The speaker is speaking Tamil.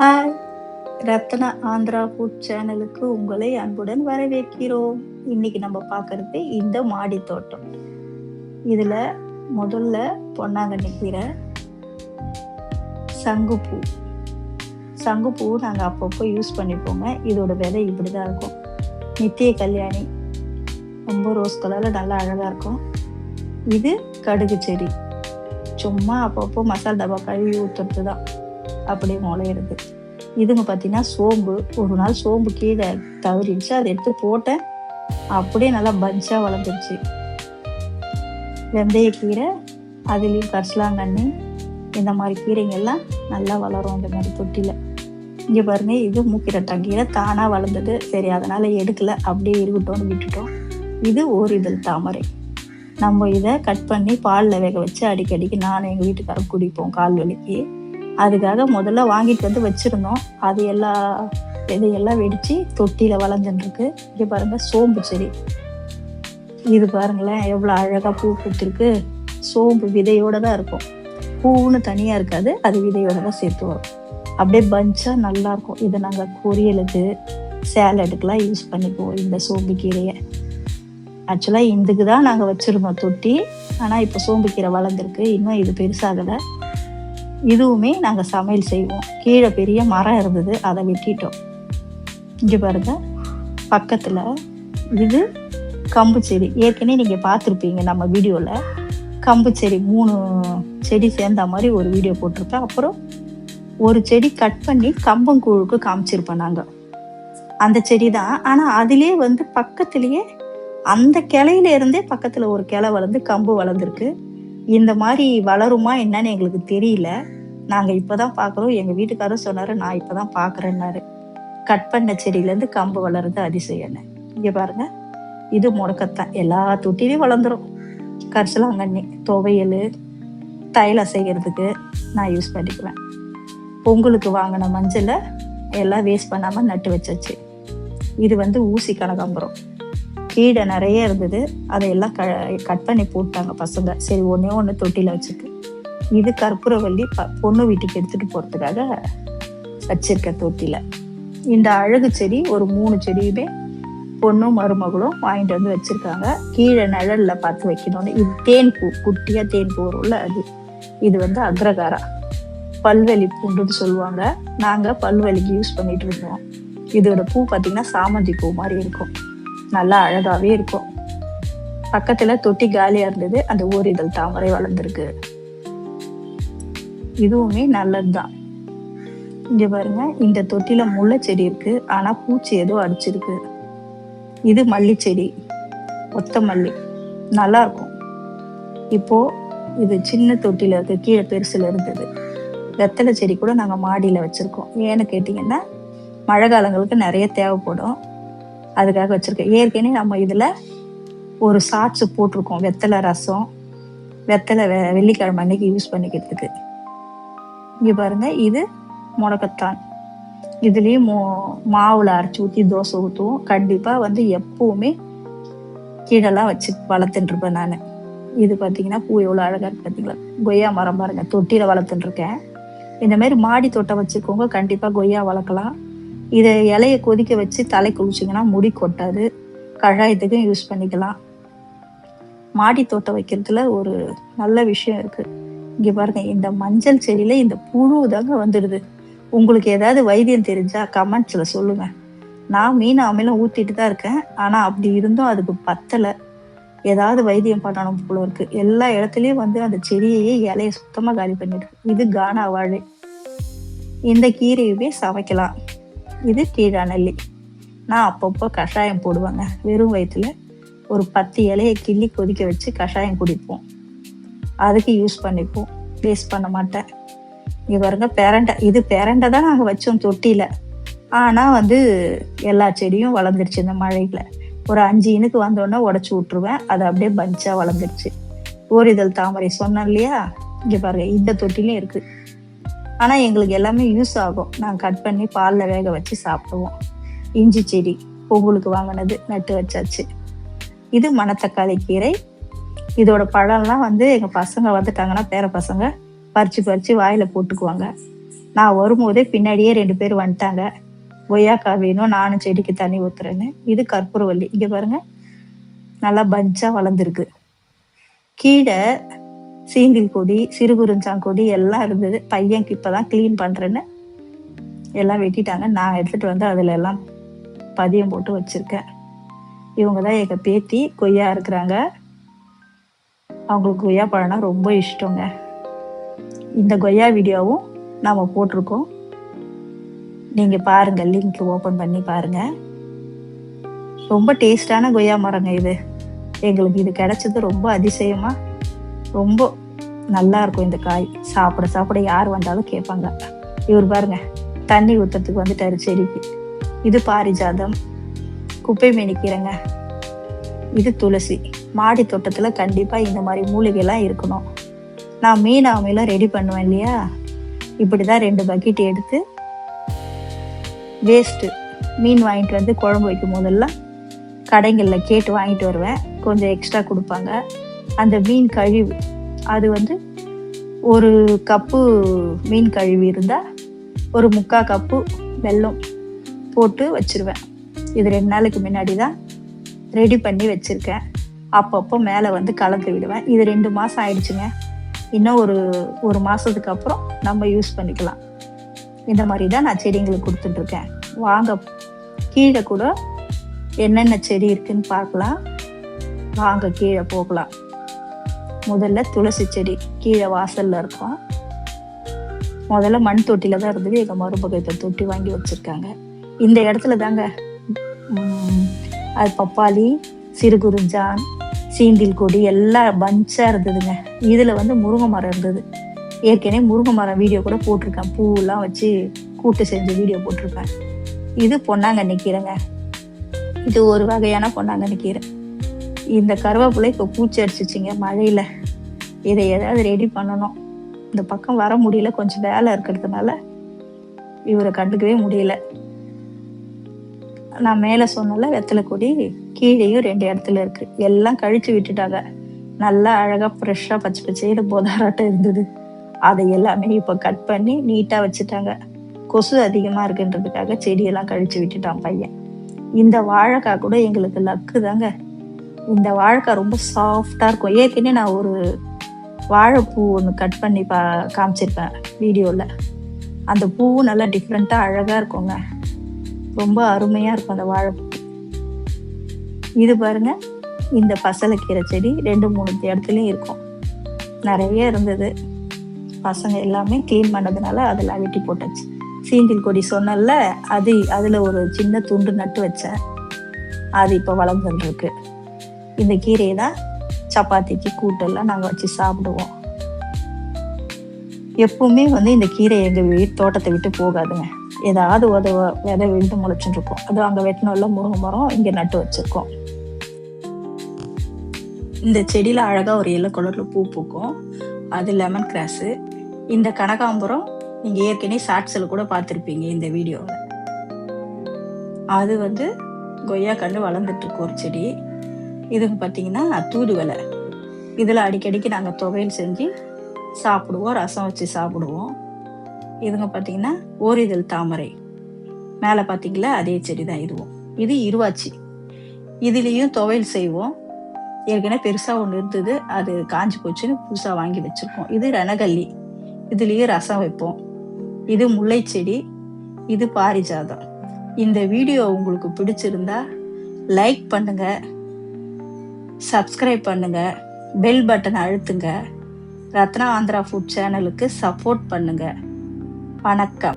ஹாய். ரத்னா ஆந்திரா ஃபுட் சேனலுக்கு உங்களை அன்புடன் வரவேற்கிறோம். இன்னைக்கு நம்ம பார்க்கறது இந்த மாடி தோட்டம். இதில் முதல்ல பொன்னாங்கண்ணி கீரை சங்குப்பூ. சங்குப்பூ நாங்கள் அப்பப்போ யூஸ் பண்ணிப்போங்க. இதோட விதை இப்படி தான் இருக்கும். நித்திய கல்யாணி ரொம்ப ரோஸ் கலரில் நல்லா அழகாக இருக்கும். இது கடுகு செடி. சும்மா அப்பப்போ மசாலா டப்பா கழுவி ஊற்றுறது தான் அப்படியே முளையிறது. இதுங்க பார்த்தீங்கன்னா சோம்பு. ஒரு நாள் சோம்பு கீழே தவறிடுச்சு. அதை எடுத்து போட்டேன். அப்படியே நல்லா பஞ்சாக வளர்ந்துருச்சு. வெந்தயக்கீரை அதுலேயும் கரிசலாங்கண்ணி இந்த மாதிரி கீரைங்கெல்லாம் நல்லா வளரும் இந்த மாதிரி தொட்டியில் இங்கே பாருங்க இது மூக்கிரட்டான் கீரை தானாக வளர்ந்தது. சரி அதனால் எடுக்கலை. அப்படியே இருக்கட்டும்னு விட்டுட்டோம். இது ஒரு இதழ் தாமரை. நம்ம இதை கட் பண்ணி பாலில் வேக வச்சு அடிக்கடிக்கு நானும் எங்கள் வீட்டுக்காரர் குடிப்போம் கால் வலிக்கு. அதுக்காக முதல்ல வாங்கிட்டு வந்து வச்சுருந்தோம். அது எல்லா விதையெல்லாம் வெடித்து தொட்டியில் வளர்ந்துட்டுருக்கு இங்கே பாருங்கள் சோம்பு செடி. இது பாருங்களேன் எவ்வளோ அழகாக பூ பூத்திருக்கு. சோம்பு விதையோடு தான் இருக்கும். பூவுன்னு தனியாக இருக்காது அது விதையோட தான் சேர்த்து வரும். அப்படியே பஞ்சாக நல்லாயிருக்கும் இதை நாங்கள் பொரியலுக்கு சேலடுக்கெலாம் யூஸ் பண்ணிக்குவோம் இந்த சோம்பு கீரையை. ஆக்சுவலாக இதுக்கு தான் நாங்கள் வச்சுருந்தோம் தொட்டி. ஆனால் இப்போ சோம்பு கீரை வளர்ந்துருக்கு. இன்னும் இது பெருசாகலை. இதுவுமே நாங்கள் சமையல் செய்வோம். கீழே பெரிய மரம் இருந்தது அதை வெட்டிட்டோம். இங்கே பாருங்க பக்கத்தில் இது கம்பு செடி. ஏற்கனவே நீங்கள் பார்த்துருப்பீங்க நம்ம வீடியோவில் கம்பு செடி மூணு செடி சேர்ந்த மாதிரி ஒரு வீடியோ போட்டிருப்பேன். அப்புறம் ஒரு செடி கட் பண்ணி கம்பங்கூழுக்கு காமிச்சிருப்போம் நாங்கள் அந்த செடி தான். ஆனால் அதிலே வந்து பக்கத்துலேயே அந்த கிளையில இருந்தே பக்கத்தில் ஒரு கிளை வளர்ந்து கம்பு வளர்ந்துருக்கு. இந்த மாதிரி வளருமா என்னன்னு எங்களுக்கு தெரியல. நாங்கள் இப்போ தான் பார்க்குறோம் எங்கள் வீட்டுக்காரரும் சொன்னார் நான் இப்போ தான் பார்க்குறேன்னாரு கட் பண்ண செடியிலேருந்து கம்பு வளருது அதிசயம்னு. இங்கே பாருங்க. இது முடக்கத்தான். எல்லா தொட்டிலையும் வளர்ந்துரும். கரிசலாங்கண்ணி துவையல் தைல செய்கிறதுக்கு நான் யூஸ் பண்ணிக்குவேன். பொங்கலுக்கு வாங்கின மஞ்சளை எல்லாம் வேஸ்ட் பண்ணாமல் நட்டு வச்சாச்சு. இது வந்து ஊசி கனகாம்பரம். கீழே நிறைய இருந்தது. அதையெல்லாம் க கட் பண்ணி போட்டாங்க பசங்க. சரி ஒன்றே ஒன்று தொட்டியில் வச்சுட்டு. இது கற்பூரவள்ளி ப பொண்ணு வீட்டுக்கு எடுத்துகிட்டு போகிறதுக்காக வச்சிருக்க தொட்டியில் இந்த அழகு செடி ஒரு மூணு செடியுமே பொண்ணும் மருமகளும் வாங்கிட்டு வந்து வச்சிருக்காங்க. கீழே நிழல்ல பார்த்து வைக்கணும்னு. இது தேன் பூ குட்டியா தேன் பூ வரும்ல அது. இது வந்து அக்ரகாரா பல்வெளி பூண்டுன்னு சொல்லுவாங்க. நாங்க பல்வெளிக்கு யூஸ் பண்ணிட்டு இருந்தோம். இதோட பூ பார்த்தீங்கன்னா சாமந்தி பூ மாதிரி இருக்கும். நல்லா அழகாவே இருக்கும். பக்கத்துல தொட்டி காலியா இருந்தது. அந்த ஓரிதழ் தாமரை வளர்ந்துருக்கு. இதுவுமே நல்லதுதான். இங்க பாருங்க இந்த தொட்டில முல்லை செடி இருக்கு. ஆனா பூச்சி ஏதோ அடிச்சிருக்கு. இது மல்லி செடி. ஒத்த மல்லி. நல்லா இருக்கும். இப்போ இது சின்ன தொட்டில இருக்கு. கீழே பெருசுல இருந்தது. வெத்தலை செடி கூட நாங்கள் மாடியில் வச்சுருக்கோம். ஏன்னு கேட்டிங்கன்னா மழை காலங்களுக்கு நிறைய தேவைப்படும். அதுக்காக வச்சுருக்கேன். ஏற்கனவே நம்ம இதில் ஒரு சாட்ஸு போட்டிருக்கோம். வெத்தலை ரசம். வெத்தலை வெள்ளிக்கிழமை அன்னைக்கு யூஸ் பண்ணிக்கிறதுக்கு. இங்கே பாருங்க இது முடக்கத்தான். இதுலேயும் மோ மாவில் அரைச்சி ஊற்றி தோசை ஊற்றுவோம் கண்டிப்பாக வந்து எப்போவுமே கீழெல்லாம் வச்சு வளர்த்துட்டுருப்பேன் நான். இது பார்த்தீங்கன்னா பூ எவ்வளோ அழகாக இருக்கு பார்த்தீங்களா கொய்யா மரம் பாருங்க தொட்டியில் வளர்த்துட்டுருக்கேன் இந்த மாதிரி மாடி தோட்டம் வச்சுக்கோங்க கண்டிப்பாக கொய்யா வளர்க்கலாம். இதை இலைய கொதிக்க வச்சு தலை குளிச்சிங்கன்னா முடி கொட்டாது. கழாயத்துக்கும் யூஸ் பண்ணிக்கலாம். மாடி தோட்டம் வைக்கிறதுல ஒரு நல்ல விஷயம் இருக்கு. இங்க பாருங்க இந்த மஞ்சள் செடியில இந்த புழு தாங்க வந்துடுது. உங்களுக்கு ஏதாவது வைத்தியம் தெரிஞ்சா கமெண்ட்ஸ்ல சொல்லுங்க. நான் மீன் அமிலம் ஊத்திட்டு தான் இருக்கேன். ஆனா அப்படி இருந்தும் அதுக்கு பத்தலை. ஏதாவது வைத்தியம் பண்ணணும் போல இருக்கு. எல்லா இடத்துலயும் வந்து அந்த செடியையே இலைய சுத்தமா காலி பண்ணிட்டு இது கானா வாழை இந்த கீரையுமே சமைக்கலாம். இது கீழாநெல்லி நான் அப்பப்போ கஷாயம் போடுவேங்க. வெறும் வயிற்றுல ஒரு பத்து இலையை கிள்ளி கொதிக்க வச்சு கஷாயம் குடிப்போம். அதுக்கு யூஸ் பண்ணிப்போம் வேஸ்ட் பண்ண மாட்டேன். இங்கே பாருங்க பேரண்டை இது பேரண்டை தான் நாங்கள் வச்சோம் தொட்டியில். ஆனால் வந்து எல்லா செடியும் வளர்ந்துருச்சு இந்த மழையில். ஒரு அஞ்சு இனுக்கு வந்தோடனே உடச்சி விட்ருவேன் அது அப்படியே பஞ்சாக வளர்ந்துருச்சு. ஓரிதழ் தாமரை சொன்னேன் இல்லையா? இங்கே பாருங்க இந்த தொட்டிலையும் இருக்குது ஆனால் எங்களுக்கு எல்லாமே யூஸ் ஆகும். நாங்கள் கட் பண்ணி பாலில் வேக வச்சு சாப்பிடுவோம். இஞ்சி செடி பொங்கலுக்கு வாங்கினது நட்டு வச்சாச்சு. இது மணத்தக்காளி கீரை இதோட பழம்லாம் வந்து எங்கள் பசங்க வந்துட்டாங்கன்னா பேர பசங்க பறிச்சு பறித்து வாயில் போட்டுக்குவாங்க. நான் வரும்போதே பின்னாடியே ரெண்டு பேர் வந்துட்டாங்க. கொய்யாக்கா வேணும் நானும் செடிக்கு தண்ணி ஊத்துறேன்னு. இது கற்பூரவள்ளி. இங்கே பாருங்க. நல்லா பஞ்சா வளர்ந்துருக்கு. கீழே சீங்கில் கொடி சிறுகுறிஞ்சாங்கொடி எல்லாம் இருந்தது. பையனுக்கு இப்பதான் க்ளீன் பண்ணுறேன்னு எல்லாம் வெட்டிட்டாங்க. நான் எடுத்துகிட்டு வந்து அதில் எல்லாம் பதியம் போட்டு வச்சுருக்கேன். இவங்க தான் எங்கள் பேத்தி கொய்யா இருக்கிறாங்க. அவங்களுக்கு கொய்யா பழம்னா ரொம்ப இஷ்டங்க. இந்த கொய்யா வீடியோவும் நாம் போட்டிருக்கோம். நீங்கள் பாருங்கள் லிங்க் ஓப்பன் பண்ணி பாருங்கள் ரொம்ப டேஸ்டான கொய்யா மரங்க இது. எங்களுக்கு இது கிடைச்சது ரொம்ப அதிசயமாக ரொம்ப நல்லா இருக்கும் இந்த காய். சாப்பிட சாப்பிட யார் வந்தாலும் கேட்பாங்க. இவர் பாருங்க தண்ணி ஊற்றுறதுக்கு வந்துட்டாரு செடிக்கு. இது பாரிஜாதம். குப்பை மேனிக்கீரைங்க இது துளசி. மாடி தோட்டத்தில் கண்டிப்பாக இந்த மாதிரி மூலிகைலாம் இருக்கணும். நான் மீன் ஆமையெல்லாம் ரெடி பண்ணுவேன் இல்லையா? இப்படி தான் ரெண்டு பக்கெட் எடுத்து வேஸ்ட்டு மீன் வாங்கிட்டு வந்து குழம்பு வைக்கும் போதெல்லாம் கடைங்களில் கேட்டு வாங்கிட்டு வருவேன். கொஞ்சம் எக்ஸ்ட்ரா கொடுப்பாங்க. அந்த மீன் கழிவு அது வந்து ஒரு கப்பு மீன் கழிவு இருந்தால் ஒரு முக்கால் கப்பு வெல்லம் போட்டு வச்சிருவேன். இது ரெண்டு நாளைக்கு முன்னாடி தான் ரெடி பண்ணி வச்சுருக்கேன். அப்பப்போ மேலே வந்து கலந்து விடுவேன். இது ரெண்டு மாதம் ஆயிடுச்சுங்க. இன்னும் ஒரு ஒரு மாதத்துக்கு அப்புறம் நம்ம யூஸ் பண்ணிக்கலாம். இந்த மாதிரி தான் நான் செடிங்களுக்கு கொடுத்துட்ருக்கேன் வாங்க கீழே கூட என்னென்ன செடி இருக்குன்னு பார்க்கலாம். வாங்க கீழே போகலாம். முதல்ல துளசி செடி கீழே வாசலில் இருக்கும். முதல்ல மண் தொட்டியில் தான் இருந்தது. எங்கள் மருமகத்தை தொட்டி வாங்கி வச்சுருக்காங்க. இந்த இடத்துல தாங்க அது பப்பாளி சிறுகுறிஞ்சான் சீந்தில் கொடி எல்லாம் பஞ்சாக இருந்ததுங்க. இதில் வந்து முருங்கை மரம் இருந்தது. ஏற்கனவே முருங்கை மரம் வீடியோ கூட போட்டிருக்கேன். பூவெல்லாம் வச்சு கூட்டு செஞ்சு வீடியோ போட்டிருக்கேன். இது பொன்னாங்கண்ணி கீரைங்க. இது ஒரு வகையான பொன்னாங்கண்ணி கீரை. இந்த கருவேப்பிலை இப்போ பூச்சி அடிச்சிச்சிங்க மழையில். இதை ஏதாவது ரெடி பண்ணணும். இந்த பக்கம் வர முடியல. கொஞ்சம் வேலை இருக்கிறதுனால இவரை கண்டுக்கவே முடியல. நான் மேலே சொன்னல வெத்தலை கொடி கீழேயும் ரெண்டு இடத்துல இருக்கு. எல்லாம் கழிச்சு விட்டுட்டாங்க. நல்லா அழகா ஃப்ரெஷ்ஷாக பச்சை பச்சையில போதாராட்டம் இருந்தது. அதை எல்லாமே இப்போ கட் பண்ணி நீட்டாக வச்சுட்டாங்க. கொசு அதிகமாக இருக்குன்றதுக்காக செடியெல்லாம் கழிச்சு விட்டுட்டான் பையன். இந்த வாழைக்காய் கூட எங்களுக்கு லக்கு தாங்க. இந்த வாழைக்காய் ரொம்ப சாஃப்டாக இருக்கும். ஏற்கனவே நான் ஒரு வாழைப்பூ ஒன்று கட் பண்ணி பா காமிச்சிருப்பேன் வீடியோவில் அந்த பூவும் நல்லா டிஃப்ரெண்ட்டாக அழகாக இருக்குங்க. ரொம்ப அருமையாக இருக்கும் அந்த வாழைப்பூ இது பாருங்க இந்த பசலைக்கீரை செடி ரெண்டு மூணு இடத்துலையும் இருக்கும். நிறைய இருந்தது. பசங்க எல்லாமே க்ளீன் பண்ணதுனால அதெல்லாம் வெட்டி போட்டாச்சு. சீந்தில் கொடி சொன்னல அது அதில் ஒரு சின்ன துண்டு நட்டு வச்சேன். அது இப்போ வளர்ந்துருக்கு இந்த கீரையை தான் சப்பாத்திக்கு கூட்டெல்லாம் நாங்கள் வச்சு சாப்பிடுவோம். எப்பவுமே வந்து இந்த கீரை எங்கள் வீட்டு தோட்டத்தை விட்டு போகாதுங்க. ஏதாவது உதவ விதை விழுந்து முளைச்சுட்டு இருக்கும் அது அங்கே வெட்டினோம்ல முருங்கை மரம் இங்கே நட்டு வச்சிருக்கோம். இந்த செடியில் அழகாக ஒரு எல்லோ கலரில் பூ பூக்கும். அது லெமன் கிராஸு இந்த கனகாம்பரம் நீங்கள் ஏற்கனவே ஷார்ட்ஸில் கூட பார்த்துருப்பீங்க இந்த வீடியோவில் அது வந்து கொய்யா கண்டு வளர்ந்துட்டு இருக்கு ஒரு செடி. இதுக்கு பார்த்தீங்கன்னா தூதுவளை இதில் அடிக்கடிக்கு நாங்கள் துவையல் செஞ்சு சாப்பிடுவோம் ரசம் வச்சு சாப்பிடுவோம். இதுங்க பார்த்தீங்கன்னா ஓரிதழ் தாமரை. மேலே பார்த்தீங்களா அதே செடி தான் இதுவும். இது இருவாச்சி. இதுலேயும் துவையல் செய்வோம். ஏற்கனவே பெருசாக ஒன்று இருந்தது அது காஞ்சி போச்சுன்னு புதுசாக வாங்கி வச்சுருக்கோம். இது ரணகல்லி. இதுலேயும் ரசம் வைப்போம். இது முல்லை செடி இது பாரிஜாதம். இந்த வீடியோ உங்களுக்கு பிடிச்சிருந்தா லைக் பண்ணுங்க சப்ஸ்கிரைப் பண்ணுங்க பெல் பட்டன் அழுத்துங்க ரத்னா ஆந்திரா ஃபுட் சேனலுக்கு சப்போர்ட் பண்ணுங்கள் வணக்கம்.